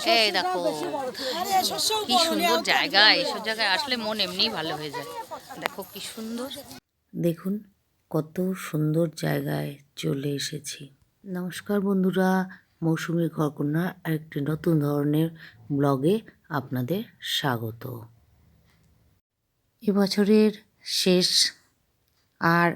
এই দেখো। আরে কি সুন্দর জায়গা এইসব জায়গায় আসলে মন এমনিই ভালো হয়ে যায়। দেখো কি সুন্দর। দেখুন কত সুন্দর জায়গায় চলে এসেছি। নমস্কার বন্ধুরা মৌসুমী ঘরকন্যা একটি নতুন ধরনের ব্লগে আপনাদের স্বাগত। এবছরের শেষ আর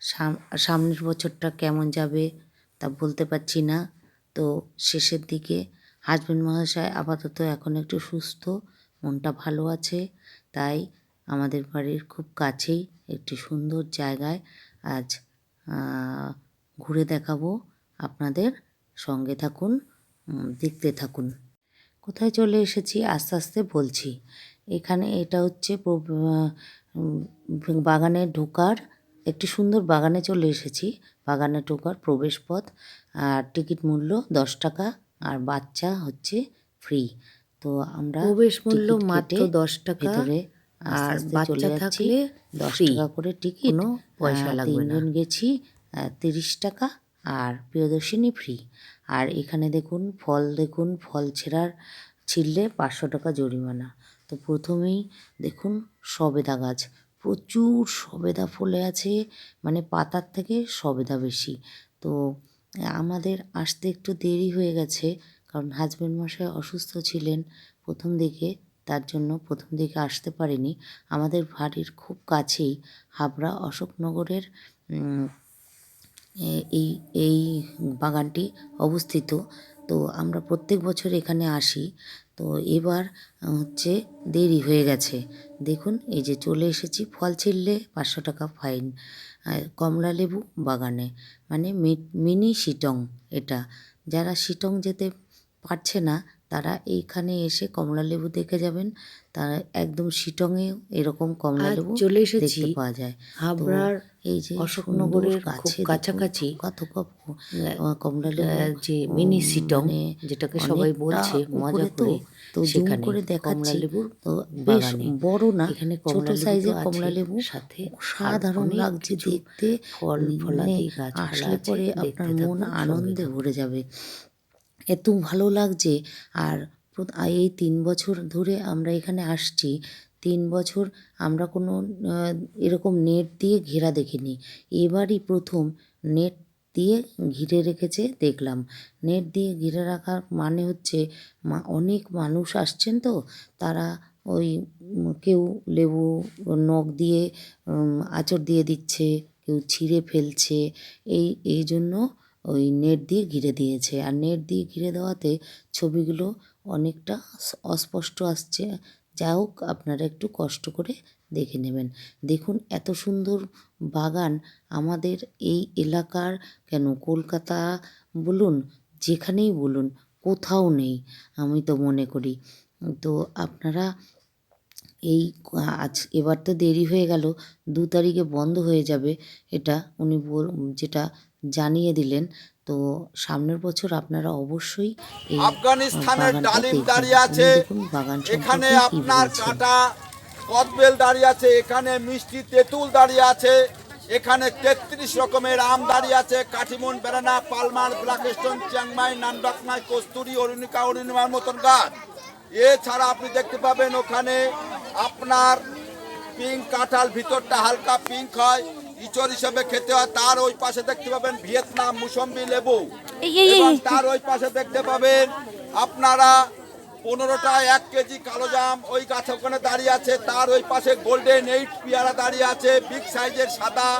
সাম- সামনের বছরটা কেমন যাবে তা বলতে পারছি না। তো শেষের দিকে হাজবেন্ড মহাশয় আপাতত এখন একটু সুস্থ, মনটা ভালো আছে, তাই আমাদের বাড়ির খুব কাছেই একটি সুন্দর জায়গায় আজ ঘুরে দেখাবো। আপনাদের সঙ্গে থাকুন দেখতে থাকুন। কোথায় চলে এসেছি? আস্তে আস্তে বলছি। এখানে এটা হচ্ছে বাগানে ঢোকার, একটি সুন্দর বাগানে চলে এসেছি। বাগানে ঢোকার প্রবেশ পথ আর টিকিট মূল্য দশ টাকা। আর বাচ্চা হচ্ছে ফ্রি তো আমরা প্রবেশ মূল্য মাত্র 10 টাকা ভেতরে আর বাচ্চা থাকলে দশ টাকা করে টিকিট কোনো পয়সা লাগবে তিনজন গেছি তিরিশ টাকা আর প্রিয়দর্শিনী ফ্রি আর এখানে দেখুন ফল দেখুন ফল ছেঁড়ার ছিঁড়লে পাঁচশো টাকা জরিমানা। তো প্রথমেই দেখুন সবেদা গাছ। প্রচুর সবেদা ফলে আছে মানে পাতার থেকে সবেদা বেশি। তো আমাদের আসতে একটু দেরি হয়ে গেছে, কারণ হাজব্যান্ড মশাই অসুস্থ ছিলেন প্রথম দিকে, তার জন্য প্রথম দিকে আসতে পারিনি। আমাদের বাড়ির খুব কাছেই, হাবড়া অশোকনগরের এই এই বাগানটি অবস্থিত। তো আমরা প্রত্যেক বছর এখানে আসি। তো এবার হচ্ছে দেরি হয়ে গেছে। দেখুন, এই যে চলে এসেছি, ফল ছিঁড়লে পাঁচশো টাকা ফাইন। আর কমলা লেবু বাগানে মানে মিনি শিটং এটা। যারা শিটং যেতে পারছে না তারা এইখানে এসে কমলা লেবু দেখে যাবেন। তারা একদম শিটংয়ে এরকম কমলা লেবু চলে এসেছি পাওয়া যায়। হাবড়ার এই যে অশোকনগরের গাছে কাছাকাছি কত কমলা লেবু যে মিনি সিটং মানে যেটাকে সবাই বলছে মজা তো করে তো সেখানে করে দেখাচ্ছি। কমলালেবুর তো বেশ বড় না এখানে ছোট লেবু সাইজের কমলা লেবু সাথে সাধারণ লাগছে দেখতে। ফল মানে ফলাদি গাছপালা আসলে পরে আপনার মন আনন্দে ভরে যাবে। এত ভালো লাগছে। আর এই তিন বছর ধরে আমরা এখানে আসছি, তিন বছর আমরা কোনো এরকম নেট দিয়ে ঘেরা দেখিনি। এবারই প্রথম নেট দিয়ে ঘিরে রেখেছে দেখলাম। নেট দিয়ে ঘিরে রাখার মানে হচ্ছে মা, অনেক মানুষ আসছেন তো, তারা ওই কেউ লেবু নখ দিয়ে আঁচড় দিয়ে দিচ্ছে, কেউ ছিঁড়ে ফেলছে, এই এই জন্য ওই নেট দিয়ে ঘিরে দিয়েছে। আর নেট দিয়ে ঘিরে দেওয়াতে ছবিগুলো অনেকটা অস্পষ্ট আসছে। যা হোক, আপনারা একটু কষ্ট করে দেখে নেবেন। দেখুন, এত সুন্দর বাগান আমাদের এই এলাকার কেন? কলকাতা বলুন, যেখানেই বলুন, কোথাও নেই, আমি তো মনে করি। তো আপনারা এই আজ এবার তো দেরি হয়ে গেল, দু তারিখে বন্ধ হয়ে যাবে। এটা উনি বল, যেটা জানিয়ে দিলেন। তো সামনের বছর আপনারা অবশ্যই আফগানিস্তানের ডালিম দাঁড়িয়ে আছে। এখানে আপনার। কাঁটা কদবেল দাঁড়িয়ে আছে এখানে মিষ্টি তেঁতুল দাঁড়িয়ে আছে এখানে তেত্রিশ রকমের আম দাঁড়িয়ে আছে Katimon বেড়ানা Palmer Blackstone Chiang Mai Nam Dok Mai Kasturi Arunika অরুণিমার মতন গাছ। এছাড়া আপনি দেখতে পাবেন ওখানে আপনার পিঙ্ক কাঁঠাল ভিতরটা হালকা পিঙ্ক হয় ইচড় হিসেবে খেতে হয় তার ওই পাশে দেখতে পাবেন ভিয়েতনাম মুসম্বি লেবু। এবং তার ওই পাশে দেখতে পাবেন আপনারা পনেরোটা এক কেজি কালো জাম ওই গাছ ওখানে দাঁড়িয়ে আছে তার ওই পাশে গোল্ডেন এইট পেয়ারা দাঁড়িয়ে আছে বিগ সাইজের সাদা।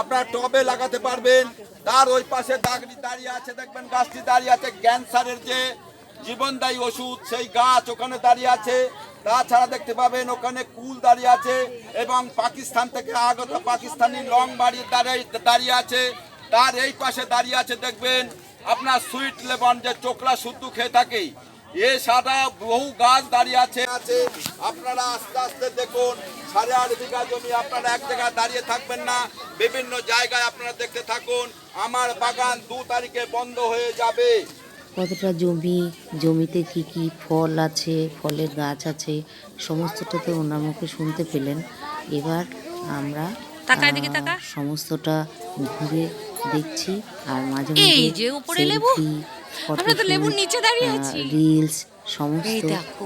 আপনার টবে লাগাতে পারবেন তার ওই পাশে দাগড়ি দাঁড়িয়ে আছে দেখবেন গাছটি দাঁড়িয়ে আছে ক্যান্সারের যে জীবনদায়ী ওষুধ সেই গাছ ওখানে দাঁড়িয়ে আছে। তাছাড়া দেখতে পাবেন ওখানে কুল দাঁড়িয়ে আছে এবং পাকিস্তান থেকে আগত পাকিস্তানি লং বাড়ি দাঁড়িয়ে দাঁড়িয়ে আছে। তার এই পাশে দাঁড়িয়ে আছে দেখবেন আপনার সুইট লেবন যে চোকলা শুদ্ধ খেয়ে থাকে। এ সাদা বহু গাছ দাঁড়িয়ে আছে আছে। আপনারা আস্তে আস্তে দেখুন, সাড়ে আট বিঘা জমি আপনারা এক জায়গায় দাঁড়িয়ে থাকবেন না। বিভিন্ন জায়গায় আপনারা দেখতে থাকুন, আমার বাগান দু তারিখে বন্ধ হয়ে যাবে। কতটা জমি জমিতে কি কি ফল আছে ফলের গাছ আছে সমস্তটা তো ওনার মুখে শুনতে পেলেন এবার আমরা সমস্তটা ঘুরে দেখছি আর মাঝে মাঝে যে লেবু। আমরা তো লেবুর নিচে দাঁড়িয়ে আছি। রিলস সমস্ত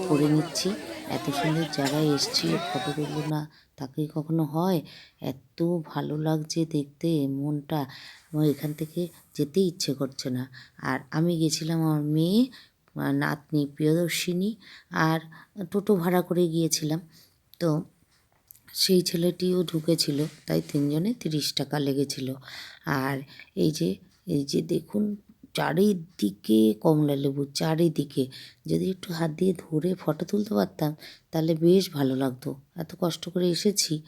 করে নিচ্ছি এত সুন্দর জায়গায় এসছি ফটো তুলবো না তাকে কখনো হয়? এত ভালো লাগছে দেখতে, মনটা। এখান থেকে যেতে ইচ্ছে করছে না। আর আমি গেছিলাম আমার মেয়ে নাতনি, প্রিয়দর্শিনী আর টোটো ভাড়া করে গিয়েছিলাম। তো সেই ছেলেটিও ঢুকেছিল, তাই তিনজনে তিরিশ টাকা লেগেছিল। আর এই যে এই যে দেখুন চারিদিকে কমলা লেবু, চারিদিকে। যদি একটু হাত দিয়ে ধরে ফটো তুলতে পারতাম, তাহলে বেশ ভালো লাগতো। এত কষ্ট করে এসেছি।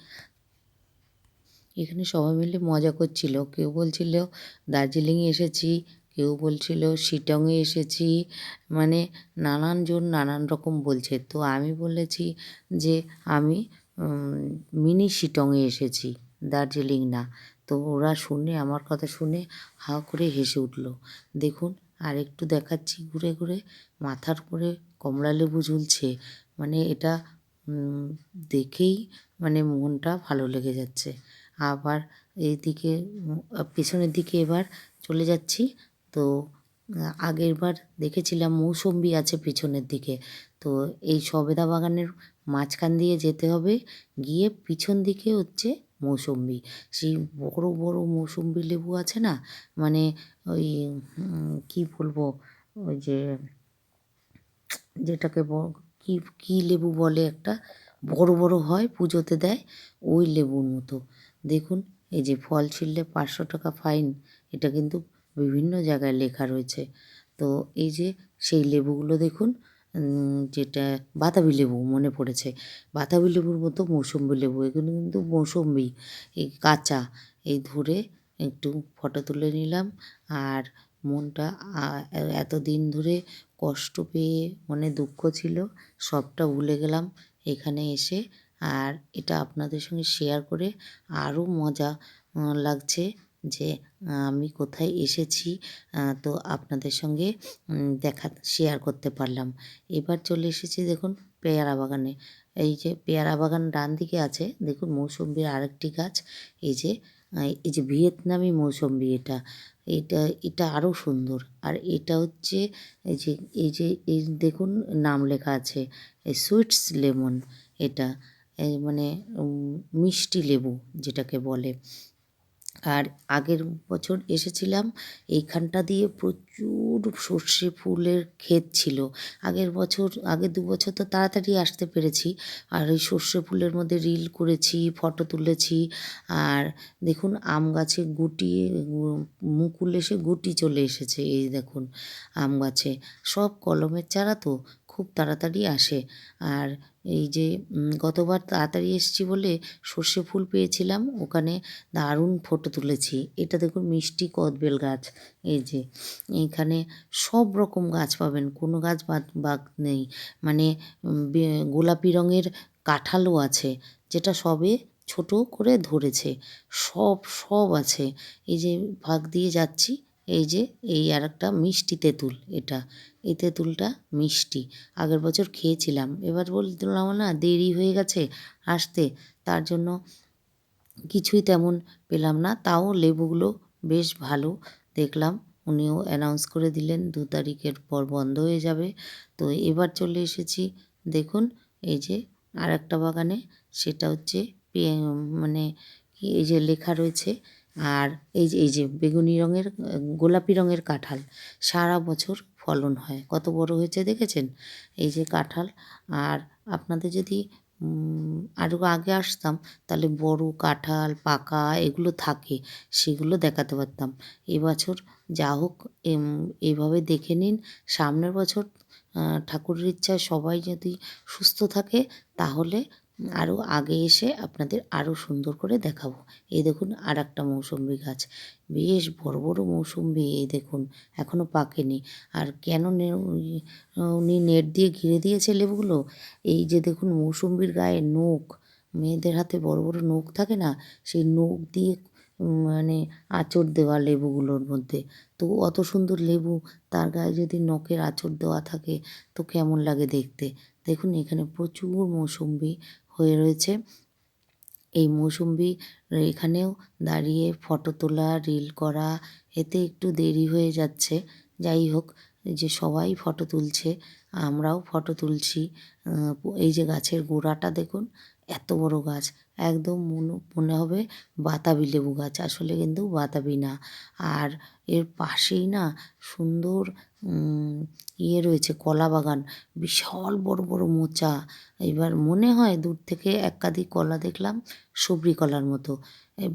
এখানে সবাই মিলে মজা করছিল। কেউ বলছিল, দার্জিলিংয়ে এসেছি। কেউ বলছিল, শিটংয়ে এসেছি। মানে নানানজন নানান রকম বলছে। তো আমি বলেছি যে, আমি মিনি শিটংয়ে এসেছি। দার্জিলিং না। তো ওরা শুনে, আমার কথা শুনে হা করে হেসে উঠল। দেখুন আর একটু দেখাচ্ছি, ঘুরে ঘুরে মাথার করে কমলা লেবু ঝুলছে। মানে এটা দেখেই মানে মনটা ভালো লেগে যাচ্ছে। আবার এইদিকে পেছনের দিকে এবার চলে যাচ্ছি। তো আগের বার দেখেছিলাম মৌসম্বি আছে পিছনের দিকে। তো এই সবেদা বাগানের মাঝখান দিয়ে যেতে হবে। গিয়ে পিছন দিকে হচ্ছে মৌসম্বি। সেই বড় বড় মৌসম্বি লেবু আছে না? মানে ওই কি বলব? ওই যে, যেটাকে কি কি লেবু বলে একটা? বড় বড় হয়, পুজোতে দেয়, ওই লেবুর মতো। দেখুন, এই যে ফল ছিঁড়লে পাঁচশো টাকা ফাইন, এটা কিন্তু বিভিন্ন জায়গায় লেখা রয়েছে। তো এই যে সেই লেবুগুলো দেখুন যেটা বাতাবি লেবু মনে পড়েছে। বাতাবি লেবুর মতো মৌসম্বি লেবু, এগুলো কিন্তু মৌসম্বি। এই কাঁচা, এই ধরে একটু ফটো তুলে নিলাম আর মনটা এতদিন ধরে কষ্ট পেয়ে মনে দুঃখ ছিল, সবটা ভুলে গেলাম এখানে এসে। আর এটা আপনাদের সঙ্গে শেয়ার করে আরও মজা লাগছে। যে আমি কোথায় এসেছি তো আপনাদের সঙ্গে দেখা শেয়ার করতে পারলাম। এবার চলে এসেছি দেখুন পেয়ারা বাগানে। এই যে পেয়ারা বাগান ডান দিকে আছে, দেখুন মৌসম্বির আরেকটি গাছ, এই যে এই যে ভিয়েতনামি মৌসম্বি এটা। এটা এটা আরও সুন্দর। আর এটা হচ্ছে, এই যে এই যে, এই দেখুন নাম লেখা আছে সুইটস লেমন এটা মানে মিষ্টি লেবু যেটাকে বলে। আর আগের বছর এসেছিলাম, এইখানটা দিয়ে প্রচুর সর্ষে ফুলের ক্ষেত ছিল। আগের বছর, আগের দু বছর তো তাড়াতাড়ি আসতে পেরেছি। আর ওই সর্ষে ফুলের মধ্যে রিল করেছি, ফটো তুলেছি। আর দেখুন, আম গাছে গুটি, মুকুল এসে গুটি চলে এসেছে, এই দেখুন, আম গাছে। সব কলমের চারা তো। খুব তাড়াতাড়ি আসে। আর এই যে গতবার তাড়াতাড়ি এসেছি বলে সর্ষে ফুল পেয়েছিলাম, ওখানে দারুণ ফটো তুলেছি। এটা দেখুন মিষ্টি কদবেল গাছ, এই যে। এখানে সব রকম গাছ পাবেন, কোনো গাছ বাদ বাদ নেই। মানে গোলাপি রঙের কাঁঠালও আছে, যেটা সবে ছোট করে ধরেছে। সব সব আছে। এই যে ভাগ দিয়ে যাচ্ছি এই যে, এই আর একটা মিষ্টি তেঁতুল এটা। এই তেঁতুলটা মিষ্টি। আগের বছর খেয়েছিলাম। এবার বললাম না দেরি হয়ে গেছে আসতে। তার জন্য কিছুই তেমন পেলাম না। তাও লেবুগুলো বেশ ভালো। দেখলাম উনিও অ্যানাউন্স করে দিলেন, দু তারিখের পর বন্ধ হয়ে যাবে। তো এবার চলে এসেছি। দেখুন, এই যে আর একটা বাগানে, সেটা হচ্ছে মানে এই যে লেখা রয়েছে আর এই যে এই যে বেগুনি রঙের, গোলাপি রঙের কাঁঠাল, সারা বছর ফলন হয়। কত বড় হয়েছে দেখেছেন? এই যে কাঁঠাল। আর আপনাদের যদি আরও আগে আসতাম, তাহলে বড় কাঁঠাল, পাকা এগুলো থাকে, সেগুলো দেখাতে পারতাম। এবছর যা হোক এইভাবে দেখে নিন। সামনের বছর ঠাকুরের ইচ্ছায় সবাই যদি সুস্থ থাকে, তাহলে আরও আগে এসে আপনাদের আরও সুন্দর করে দেখাবো। এই দেখুন আর একটা মৌসুম্বি গাছ। বেশ বড় বড় মৌসুম্বি এই দেখুন এখনও পাকেনি। আর কেন উনি নেট দিয়ে ঘিরে দিয়েছে লেবুগুলো? এই যে দেখুন মৌসুম্বির গায়ে নোক মেয়েদের হাতে বড় বড় নোক থাকে না, সেই নোক দিয়ে মানে আঁচড় দেওয়া লেবুগুলোর মধ্যে। তো অত সুন্দর লেবু, তার গায়ে যদি নখের আঁচড় দেওয়া থাকে, তো কেমন লাগে দেখতে? দেখুন এখানে প্রচুর মৌসুম্বি হয়ে রয়েছে। এই মৌসুম্বি এখানেও দাঁড়িয়ে ফটো তোলা রিল করা, এতে একটু দেরি হয়ে যাচ্ছে। যাই হোক যে সবাই ফটো তুলছে, আমরাও ফটো তুলছি। এই যে গাছের গোড়াটা দেখুন এত বড় গাছ। একদম মনে মনে হবে বাতাবি লেবু গাছ। আসলে কিন্তু বাতাবি না। আর এর পাশেই না সুন্দর ইয়ে রয়েছে কলা বাগান। বিশাল বড় বড় মোচা। এবার মনে হয় দূর থেকে এক কলা দেখলাম সবরি কলার মতো।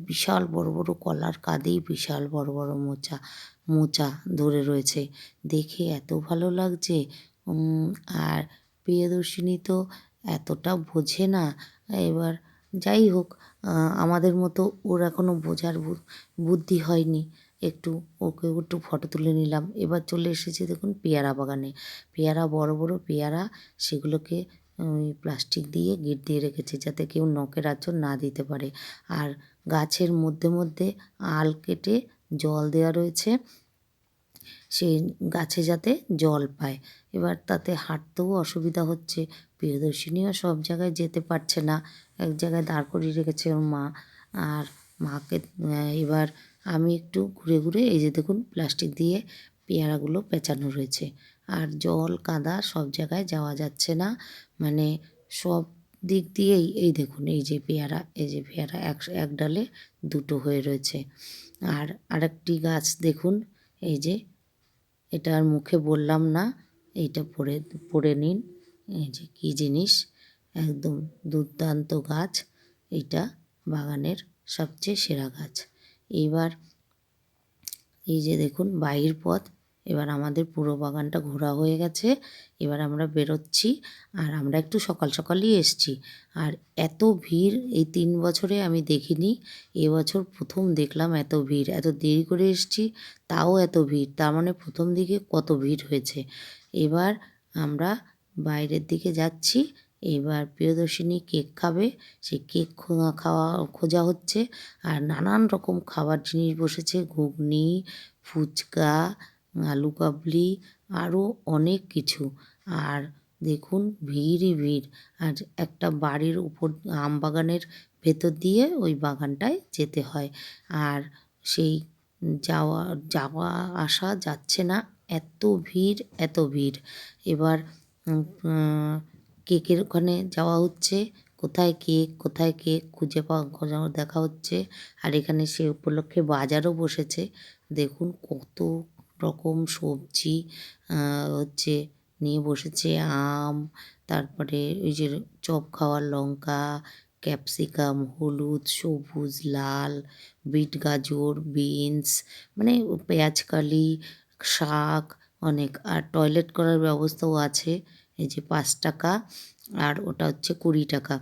বিশাল বড় বড় কলার কাঁদি বিশাল বড় বড় মোচা মোচা ধরে রয়েছে। দেখে এত ভালো লাগছে। আর প্রিয়দর্শিনী তো এতটা বোঝে না এবার যাই হোক আমাদের মতো ওর এখনও বোঝার বুদ্ধি হয়নি। একটু ওকে একটু ফটো তুলে নিলাম। এবার চলে এসেছি দেখুন পেয়ারা বাগানে। পেয়ারা, বড় বড় পেয়ারা, সেগুলোকে প্লাস্টিক দিয়ে গিট দিয়ে রেখেছে যাতে কেউ নখের আঁচড় না দিতে পারে। আর গাছের মধ্যে মধ্যে আল কেটে জল দেওয়া রয়েছে। সেই গাছে যাতে জল পায়। এবার তাতে হাঁটতেও অসুবিধা হচ্ছে। প্রিয়দর্শিনীও সব জায়গায় যেতে পারছে না। এক জায়গায় দাঁড় করিয়ে রেখেছে ওর মা। আর মাকে এবার আমি একটু ঘুরে ঘুরে এই যে দেখুন, প্লাস্টিক দিয়ে পেয়ারাগুলো পেঁচানো রয়েছে। আর জল, কাদা সব জায়গায় যাওয়া যাচ্ছে না। মানে সব দিক দিয়েই এই দেখুন, এই যে পেয়ারা, এই যে পেয়ারা এক এক ডালে দুটো হয়ে রয়েছে। আর আরেকটি গাছ দেখুন, এই যে এটার মুখে বললাম না, এইটা পড়ে পড়ে নিন। এই যে কী জিনিস? একদম দুর্দান্ত গাছ এটা বাগানের সবচেয়ে সেরা গাছ। এইবার এই যে দেখুন বাইর পথ। এবার আমাদের পুরো বাগানটা ঘোরা হয়ে গেছে। এবার আমরা বেরোচ্ছি আর আমরা একটু সকাল সকালই এসছি। আর এত ভিড় এই তিন বছরে আমি দেখিনি। এবছর প্রথম দেখলাম এত ভিড়, এত দেরি করে এসছি তাও এত ভিড়, তার মানে প্রথম দিকে কত ভিড় হয়েছে। এবার আমরা বাইরের দিকে যাচ্ছি। এবার প্রিয়দর্শিনী কেক খাবে সেই কেক খাওয়া, খোঁজা হচ্ছে। আর নানান রকম খাবার জিনিস বসেছে, ঘুগনি, ফুচকা আলু কাবলি আরও অনেক কিছু। আর দেখুন, ভিড়ই ভিড়। আর একটা বাড়ির উপর আম বাগানের ভেতর দিয়ে ওই বাগানটায় যেতে হয়। আর সেই যাওয়া যাওয়া আসা যাচ্ছে না। এত ভিড় এত ভিড়। এবার কেকের ওখানে যাওয়া হচ্ছে? কোথায় কেক কোথায় কেক খুঁজে পাওয়া, দেখা হচ্ছে। আর এখানে সে উপলক্ষে বাজারও বসেছে। দেখুন, কত রকম সবজি হচ্ছে নিয়ে বসেছে আম, তারপরে ওই যে চপ খাওয়ার লঙ্কা, ক্যাপসিকাম, হলুদ, সবুজ, লাল, বিট গাজর, বিনস মানে পেঁয়াজকালি শাক অনেক। আর টয়লেট করার ব্যবস্থাও আছে, এই যে পাঁচ টাকা আর ওটা হচ্ছে কুড়ি টাকা।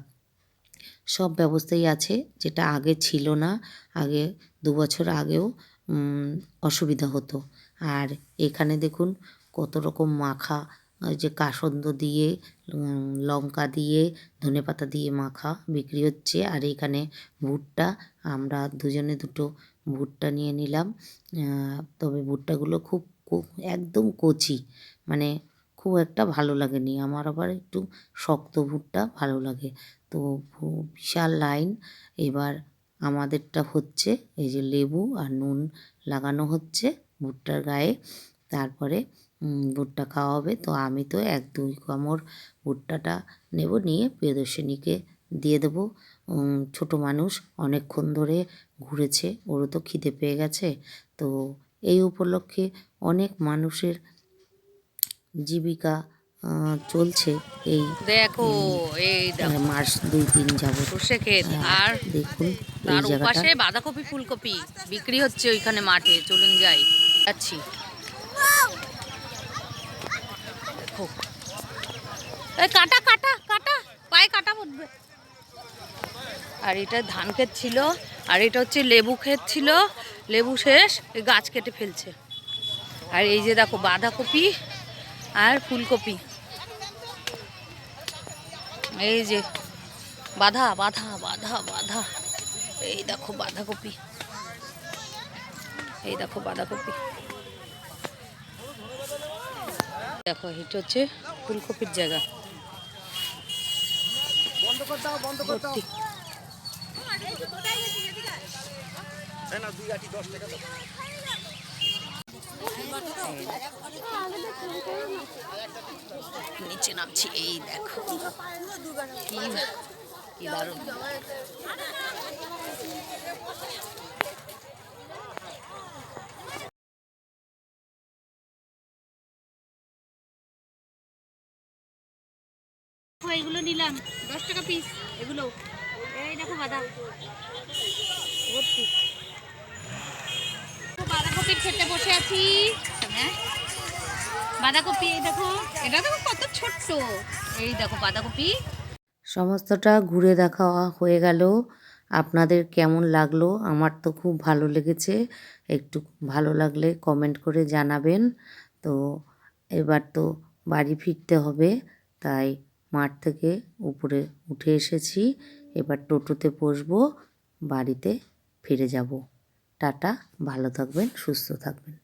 সব ব্যবস্থাই আছে, যেটা আগে ছিল না, আগে দু বছর আগেও অসুবিধা হতো। আর এখানে দেখুন কত রকম মাখা, ওই যে কাসন্দ দিয়ে লঙ্কা দিয়ে ধনেপাতা দিয়ে মাখা বিক্রি হচ্ছে। আর এখানে ভুট্টা, আমরা দুজনে দুটো ভুট্টা নিয়ে নিলাম। তবে ভুট্টাগুলো খুব একদম কচি মানে খুব একটা ভালো লাগেনি। আমার আবার একটু শক্ত ভুট্টা ভালো লাগে। তো বিশাল লাইন। এবার আমাদেরটা হচ্ছে, এই যে লেবু আর নুন লাগানো হচ্ছে। ভুট্টার গায়ে। তারপরে ভুট্টা খাওয়া হবে। তো আমি তো এক দুই কামড় ভুট্টাটা নেব নিয়ে প্রিয়দর্শিনীকে দিয়ে দেবো। ছোটো মানুষ অনেকক্ষণ ধরে ঘুরেছে ওরও তো খিদে পেয়ে গেছে। তো এই উপলক্ষে অনেক মানুষের জীবিকা চলছে এই দেখো এই মাস দুই তিন যাবত সর্ষে ক্ষেত। আর দেখুন তার ওপাশে বাঁধাকপি ফুলকপি বিক্রি হচ্ছে ওইখানে মাঠে চলুন যাই। যাচ্ছি কাটা কাটা কাটা। পায়ে কাটা পড়বে। আর এটা ধান ক্ষেত ছিল, আর এটা হচ্ছে লেবু ক্ষেত ছিল। লেবু শেষ গাছ কেটে ফেলছে। আর এই যে দেখো বাঁধাকপি আর ফুলকপি। এই যে বাধা বাধা বাধা বাধা। এই দেখো বাঁধাকপি। এই দেখো বাঁধাকপি। দেখো এটা হচ্ছে ফুলকপির জায়গা। নিচে নামছি এই দেখো। কি দারুণ। এগুলো নিলাম। দশ টাকা পিস এগুলো। এই দেখো বাদাম ভর্তি। বাঁধাকপির খেতে বসে আছি। হ্যাঁ? বাঁধাকপি, এই দেখো। এটা দেখো কত ছোট্ট। এই দেখো বাঁধাকপি। সমস্তটা ঘুরে দেখা হয়ে গেল। আপনাদের কেমন লাগল? আমার তো খুব ভালো লেগেছে। একটু ভালো লাগলে কমেন্ট করে জানাবেন। তো এবার তো বাড়ি ফিরতে হবে, তাই মাঠ থেকে উপরে উঠে এসেছি। এবার টোটোতে বসবো, বাড়িতে ফিরে যাব। টাটা, ভালো থাকবেন, সুস্থ থাকবেন।